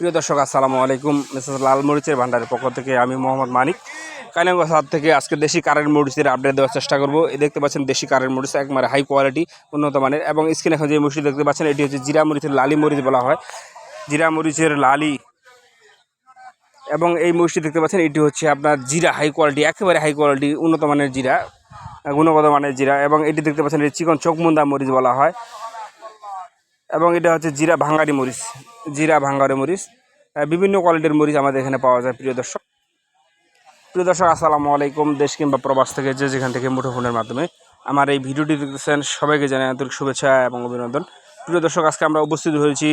প্রিয় দর্শক, আসসালামু আলাইকুম। মিসেস লাল মরিচের ভান্ডারের পক্ষ থেকে আমি মোহাম্মদ মানিক। কালিয়াগঞ্জ হাট থেকে আজকে দেশি কারেন্ট মরিচের আপডেট দেওয়ার চেষ্টা করব। দেখতে পাচ্ছেন দেশি কারেন্ট মরিচ একবারে হাই কোয়ালিটি উন্নত মানের, এবং স্ক্রিনে এখন যে মরিচটি দেখতে পাচ্ছেন, এটি হচ্ছে জিরা মরিচের লালি মরিচ বলা হয়। জিরা মরিচের লালি, এবং এই মরিচটি দেখতে পাচ্ছেন, এটি হচ্ছে আপনার জিরা হাই কোয়ালিটি একেবারে হাই কোয়ালিটি উন্নত মানের জিরা, গুণগত মানের জিরা, এবং এটি দেখতে পাচ্ছেন, এটি চিকন চোখমুন্দা মরিচ বলা হয়। এবং এটা হচ্ছে জিরা ভাঙ্গারি মরিচ, জিরা ভাঙ্গারি মরিচ। বিভিন্ন কোয়ালিটির মরিচ আমাদের এখানে পাওয়া যায়, প্রিয় দর্শক। প্রিয় দর্শক, আসসালামু আলাইকুম। দেশ কিংবা প্রবাস থেকে যে যেখান থেকে মুঠোফোনের মাধ্যমে আমার এই ভিডিওটি দেখতেছেন, সবাইকে জানাই আন্তরিক শুভেচ্ছা এবং অভিনন্দন। প্রিয় দর্শক, আজকে আমরা উপস্থিত হয়েছি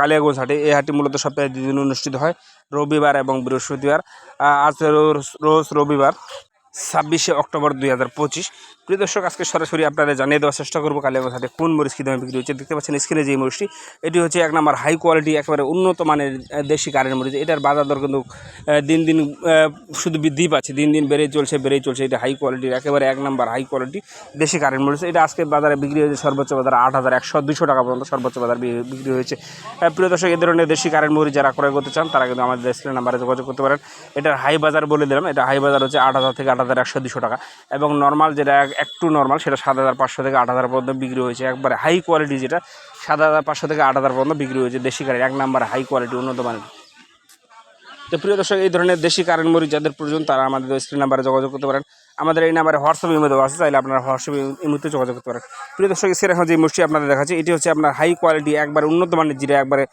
কালিয়াগঞ্জ হাটে। এই হাটটি মূলত সপ্তাহে দুদিন অনুষ্ঠিত হয়, রবিবার এবং বৃহস্পতিবার। আজ রোজ রবিবার। ছাব্বিশে অক্টোবর দুই হাজার পঁচিশ। প্রিয় দর্শক, আজকে সরাসরি আপনাদের জানিয়ে দেওয়ার চেষ্টা করব কালিয়াগঞ্জ হাটে কোন মরিচ কী দামে বিক্রি হচ্ছে। দেখতে পাচ্ছেন স্ক্রিনে যে মরিচটি, এটি হচ্ছে এক নম্বর হাই কোয়ালিটি একেবারে উন্নত মানের দেশি কারেন্ট মরিচ। এটার বাজার দর কিন্তু দিন দিন শুধু বৃদ্ধি পাচ্ছে, দিন দিন বেড়েই চলছে বেড়েই চলছে। এটা হাই কোয়ালিটির একেবারে এক নম্বর হাই কোয়ালিটি দেশি কারেন্ট মরিচ। এটা আজকে বাজারে বিক্রি হয়েছে সর্বোচ্চ বাজারে আট হাজার একশো দুশো টাকা পর্যন্ত সর্বোচ্চ বাজার বিক্রি হয়েছে। প্রিয় দর্শক, এ ধরনের দেশি কারেন্ট মরিচ যারা ক্রয় করতে চান, তারা কিন্তু আমাদের স্ক্রিন নাম্বারে যোগাযোগ করতে পারেন। এটার হাই বাজার বলে দিলাম। এটা হাই বাজার হচ্ছে আট হাজার থেকে হাজার একশো, দুশো টাকা। এবং নর্মাল যেটা একটু নর্মাল সেটা সাত হাজার পাঁচশো থেকে আট হাজার পর্যন্ত বিক্রি হয়েছে। একবারে হাই কোয়ালিটি যেটা, সাত হাজার পাঁচশো থেকে আট হাজার পর্যন্ত বিক্রি হয়েছে দেশি কারেন্ট এক নাম্বার হাই কোয়ালিটি উন্নত মানের। তো প্রিয় দর্শক, এই ধরনের দেশি কারেন্ট মরিচ যাদের প্রয়োজন, তারা আমাদের স্ক্রিন নাম্বারে যোগাযোগ করতে পারেন। আমাদের এই নাম্বারে হোয়াটসঅ্যাপ ইমো দেওয়া আছে, চাইলে আপনারা হোয়াটসঅ্যাপ ইমোতে যোগাযোগ করতে পারেন। প্রিয় দর্শক এখন যে মরিচটি আপনাদের দেখাচ্ছি, এটি হচ্ছে আপনার হাই কোয়ালিটি একবার উন্নত মানের জিরা, একবারে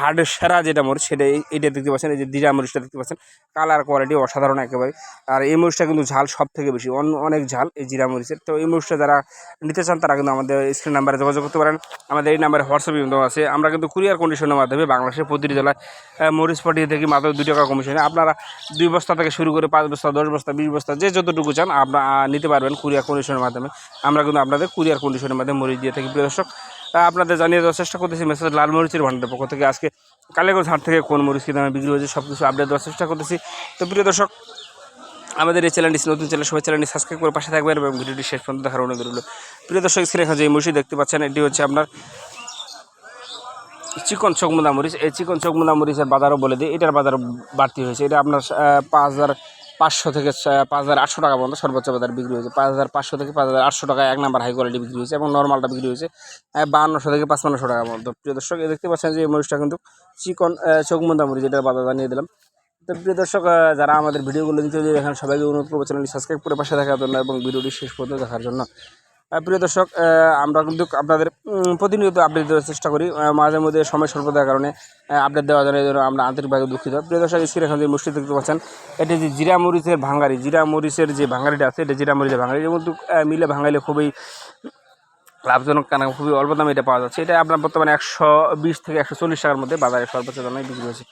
হার্ডের সেরা যেটা মরিচ, সেটা এটা দেখতে পাচ্ছেন, এই যে জিরা মরিচটা দেখতে পাচ্ছেন। কালার কোয়ালিটি অসাধারণ একেবারে। আর এই মরিচটা কিন্তু ঝাল সব থেকে বেশি, অন- অনেক ঝাল এই জিরা মরিচের। তো এই মরিচটা যারা নিতে চান, তারা কিন্তু আমাদের স্ক্রিন নাম্বারে যোগাযোগ করতে পারেন। আমাদের এই নাম্বারে হোয়াটসঅ্যাপ ইমো দেওয়া আছে। আমরা কিন্তু কুরিয়ার কন্ডিশনের মাধ্যমে বাংলাদেশের প্রতিটি জেলায় মরিচ পাঠিয়ে থাকি মাত্র দুই টাকা কমিশনে। আপনারা দুই বস্তা থেকে শুরু করে পাঁচ বস্তা, দশ বস্তা, বিশ বস্তা, যে যতটুকু চান আপনারা নিতে পারবেন কুরিয়ার কন্ডিশনের মাধ্যমে। আমরা কিন্তু আপনাদের কুরিয়ার কন্ডিশনের মাধ্যমে মরিচ দিয়ে থাকি। প্রিয় দর্শক আপনাদের জানিয়ে দেওয়ার চেষ্টা করতেছি মেসেজ লাল মরিচের ভান্ডার পক্ষ থেকে। আজকে কালেগঞ্জ হাট থেকে কোন মরিচ কী দামে বিক্রি হয়েছে সব কিছু আপডেট দেওয়ার চেষ্টা করতেছি। তো প্রিয় দর্শক, আমাদের এই চ্যানেলটি নতুন চ্যানেল সবাই চ্যানেলটি সাবস্ক্রাইব করে পাশে থাকবেন এবং ভিডিওটি শেষ পর্যন্ত দেখার অনুরোধ রইল। প্রিয় দর্শক স্ক্রিনে এখন যে মরিচটি দেখতে পাচ্ছেন, এটি হচ্ছে আপনার চিকন চকমুদা মরিচ। এই চিকন চকমুদা মরিচের বাজারও বলে দিই, এটার বাজার বাড়তি হয়েছে। এটা আপনার পাঁচ হাজার পাঁচশো থেকে পাঁচ হাজার আটশো টাকা পর্যন্ত সর্বোচ্চ বাজার বিক্রি হয়েছে। পাঁচ হাজার পাঁচশো থেকে পাঁচ হাজার আটশো টাকা এক নাম্বার হাই কোয়ালিটি বিক্রি হয়েছে এবং নর্মালটা বিক্রি হয়েছে বান্নশো থেকে পাঁচপান্নশো টাকা পর্যন্ত। প্রিয় দর্শক এ দেখতে পাচ্ছেন যে এই মরিচটা কিন্তু চিকন চকমন্দা মরিচ, এটার বাজার জানিয়ে দিলাম। তো প্রিয় দর্শক যারা আমাদের ভিডিওগুলো দিতে এখানে সবাইকে অনুরোধ করব চ্যানেলটি সাবস্ক্রাইব করে পাশে থাকার জন্য এবং ভিডিওটি শেষ পর্যন্ত দেখার জন্য। প্রিয় দর্শক আমরা কিন্তু আপনাদের প্রতিনিয়ত আপডেট দেওয়ার চেষ্টা করি। মাঝে মধ্যে সময় স্বল্পতার কারণে আপডেট দেওয়ার জন্য এই জন্য আমরা আন্তরিকভাবে দুঃখিত। প্রিয় দর্শক স্ক্রিনে এখন যে মুষ্টি দেখতে পাচ্ছেন, এটি যে জিরা মরিচের ভাঙ্গারি, জিরা মরিচের যে ভাঙ্গারিটা আছে, এটা জিরা মরিচের ভাঙ্গারি। মধ্যে মিলে ভাঙাইলে খুবই লাভজনক কেন, খুবই অল্প দামে এটা পাওয়া যাচ্ছে। এটা আপনার বর্তমানে একশো বিশ থেকে একশো চল্লিশ টাকার মধ্যে বাজারে সর্বোচ্চ দামে বিক্রি হয়েছে।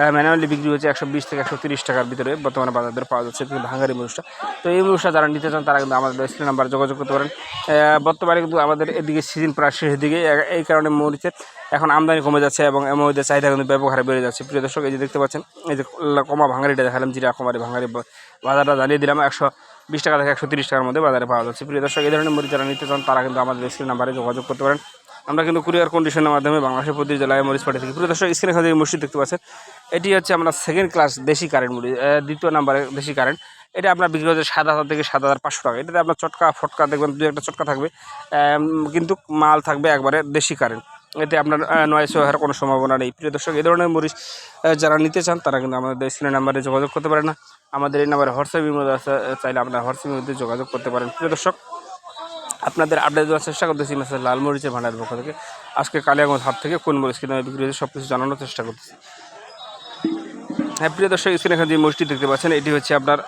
ম্যানুয়ালি বিক্রি হচ্ছে একশো বিশ থেকে একশো তিরিশ টাকার ভিতরে বর্তমানে বাজার দরে পাওয়া যাচ্ছে কিন্তু ভাঙ্গারি মরিচটা তো এই মরিচটা যারা নিতে চান তারা কিন্তু আমাদের স্ক্রিন নাম্বার যোগাযোগ করতে পারেন। বর্তমানে কিন্তু আমাদের এদিকে সিজন প্রায় শেষের দিকে। এই কারণে মরিচের এখন আমদানি কমে যাচ্ছে এবং মধ্যে চাহিদা কিন্তু ব্যাপক হারে বেড়ে যাচ্ছে। প্রিয় দর্শক, এই যে দেখতে পাচ্ছেন, এই যে কমা ভাঙ্গারিটা দেখালাম, জিরা কমারি ভাঙ্গারি বা- বাজারটা জানিয়ে দিলাম, একশো বিশ টাকা থেকে একশো তিরিশ টাকার মধ্যে বাজারে পাওয়া যাচ্ছে। প্রিয় দর্শক, এই ধরনের মরিচ যারা নিতে চান তারা কিন্তু আমাদের স্ক্রিন নাম্বারে যোগাযোগ করতে পারেন। আমরা কিন্তু কুরিয়ার কন্ডিশনের মাধ্যমে বাংলাদেশের প্রতি জেলায় মরিচ পাঠিয়ে থাকি প্রিয় দর্শক স্ক্রিনে খাতে মসজিদ দেখতে পাচ্ছেন। এটি হচ্ছে আমরা সেকেন্ড ক্লাস দেশি কারেন্ট মরিচ দ্বিতীয় নাম্বারে দেশি কারেন্ট এটা আপনার বিক্রি হচ্ছে সাত হাজার থেকে সাত হাজার পাঁচশো টাকা। এটাতে আপনার চটকা, ফটকা দেখবেন দু একটা চটকা থাকবে। কিন্তু মাল থাকবে একবারে দেশি কারেন্ট এতে আপনার নয়েস হওয়ার কোনো সম্ভাবনা নেই। প্রিয় দর্শক এই ধরনের মরিচ যারা নিতে চান, তারা কিন্তু আমাদের স্ক্রিনের নাম্বারে যোগাযোগ করতে পারেন না। আমাদের এই নাম্বারে হোয়াটসঅ্যাপ ইমেল আছে, চাইলে আপনার হোয়াটসঅ্যাপ ইমেলতে যোগাযোগ করতে পারেন। প্রিয় দর্শক আপনাদের আপডেট দেওয়ার চেষ্টা করতেছি মেসেজ লাল মরিচের ভান্ডারের পক্ষ থেকে। আজকে কালিয়াগঞ্জ হাট থেকে কোন মরিচ কিনে বিক্রি হয়েছে সব কিছু জানানোর চেষ্টা করতেছি। হ্যাঁ প্রিয় দর্শক স্ক্রিনে এখানে যে মরিচটি দেখতে পাচ্ছেন, এটি হচ্ছে আপনার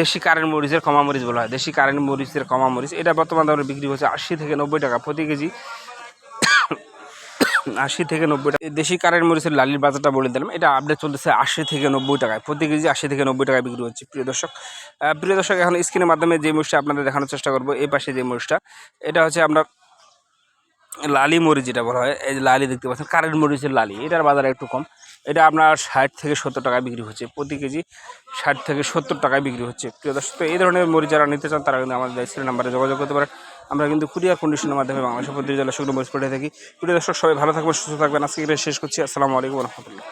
দেশি কারেন্ট মরিচের কমা মরিচ বলা হয়। দেশি কারেন্ট মরিচের কমা মরিচ, এটা বর্তমান দামে বিক্রি হচ্ছে আশি থেকে নব্বই টাকা প্রতি কেজি। আশি থেকে নব্বই টাকা। দেশি কারেন্ট মরিচের লালির বাজারটা বলে দিলাম। এটা আপডেট চলতেছে আশি থেকে নব্বই টাকায়। প্রতি কেজি আশি থেকে নব্বই টাকায় বিক্রি হচ্ছে, প্রিয় দর্শক। প্রিয় দর্শক, এখন স্ক্রিনের মাধ্যমে যে মরিচটা আপনাদের দেখানোর চেষ্টা করব, এই পাশে যে মরিচটা, এটা হচ্ছে আপনার লালি মরিচ যেটা বলা হয়। এই যে লালি দেখতে পাচ্ছেন কারেন্ট মরিচের লালি। এটার বাজার একটু কম। এটা আপনার ষাট থেকে সত্তর টাকায় বিক্রি হচ্ছে। প্রতি কেজি ষাট থেকে সত্তর টাকায় বিক্রি হচ্ছে, প্রিয় দর্শক। এই ধরনের মরিচ যারা নিতে চান, তারা কিন্তু আমাদের স্ক্রিন নাম্বারে যোগাযোগ করতে পারেন। আমরা কিন্তু কুরিয়ার কন্ডিশনের মাধ্যমে বাংলাদেশের প্রতিটি জেলা শুকনো মরিচ পাঠিয়ে থাকি প্রিয় দর্শক, সবাই ভালো থাকবেন, সুস্থ থাকবেন। আজকে শেষ করছি। আসসালামু আলাইকুম রহমতুল্লাহ।